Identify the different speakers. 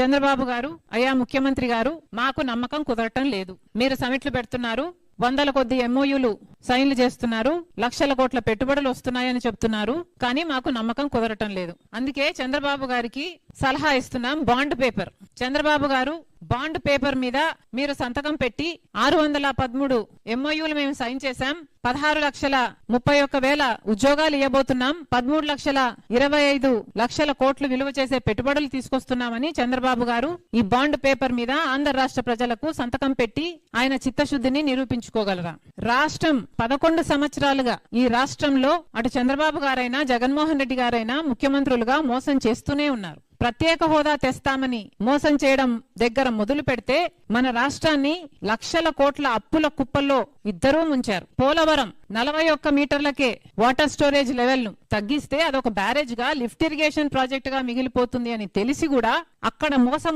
Speaker 1: చంద్రబాబు గారు అయ్యా ముఖ్యమంత్రి గారు మాకు నమ్మకం కుదరటం లేదు. మీరు సమిట్లు పెడుతున్నారు వందల కొద్ది ఎంఓయూలు సైన్లు చేస్తున్నారు లక్షల కోట్ల పెట్టుబడులు వస్తున్నాయని చెప్తున్నారు కానీ మాకు నమ్మకం కుదరటం లేదు. అందుకే చంద్రబాబు గారికి సలహా ఇస్తున్నాం. Bond paper. చంద్రబాబు గారు బాండ్ పేపర్ మీద మీరు సంతకం పెట్టి ఆరు వందల పదమూడు ఎంఓయూలు మేము సైన్ చేశాం. పదహారు లక్షల ముప్పై ఒక్క వేల ఉద్యోగాలు ఇవ్వబోతున్నాం. పదమూడు లక్షల ఇరవై ఐదు లక్షల కోట్లు విలువ చేసే పెట్టుబడులు తీసుకొస్తున్నామని చంద్రబాబు గారు ఈ బాండ్ పేపర్ మీద ఆంధ్ర రాష్ట్ర ప్రజలకు సంతకం పెట్టి ఆయన చిత్తశుద్ధిని నిరూపించుకోగలరా? రాష్ట్రం పదకొండు సంవత్సరాలుగా ఈ రాష్ట్రంలో అటు చంద్రబాబు గారైనా జగన్మోహన్ రెడ్డి గారైనా ముఖ్యమంత్రులుగా మోసం చేస్తూనే ఉన్నారు. ప్రత్యేక హోదా తెస్తామని మోసం చేయడం దగ్గర మొదలు పెడితే మన రాష్ట్రాన్ని లక్షల కోట్ల అప్పుల కుప్పల్లో ఇద్దరూ ముంచారు. పోలవరం నలభై ఒక్క మీటర్లకే వాటర్ స్టోరేజ్ లెవెల్ను తగ్గిస్తే అదొక బ్యారేజ్గా లిఫ్ట్ ఇరిగేషన్ ప్రాజెక్ట్గా మిగిలిపోతుంది అని తెలిసి కూడా అక్కడ మోసం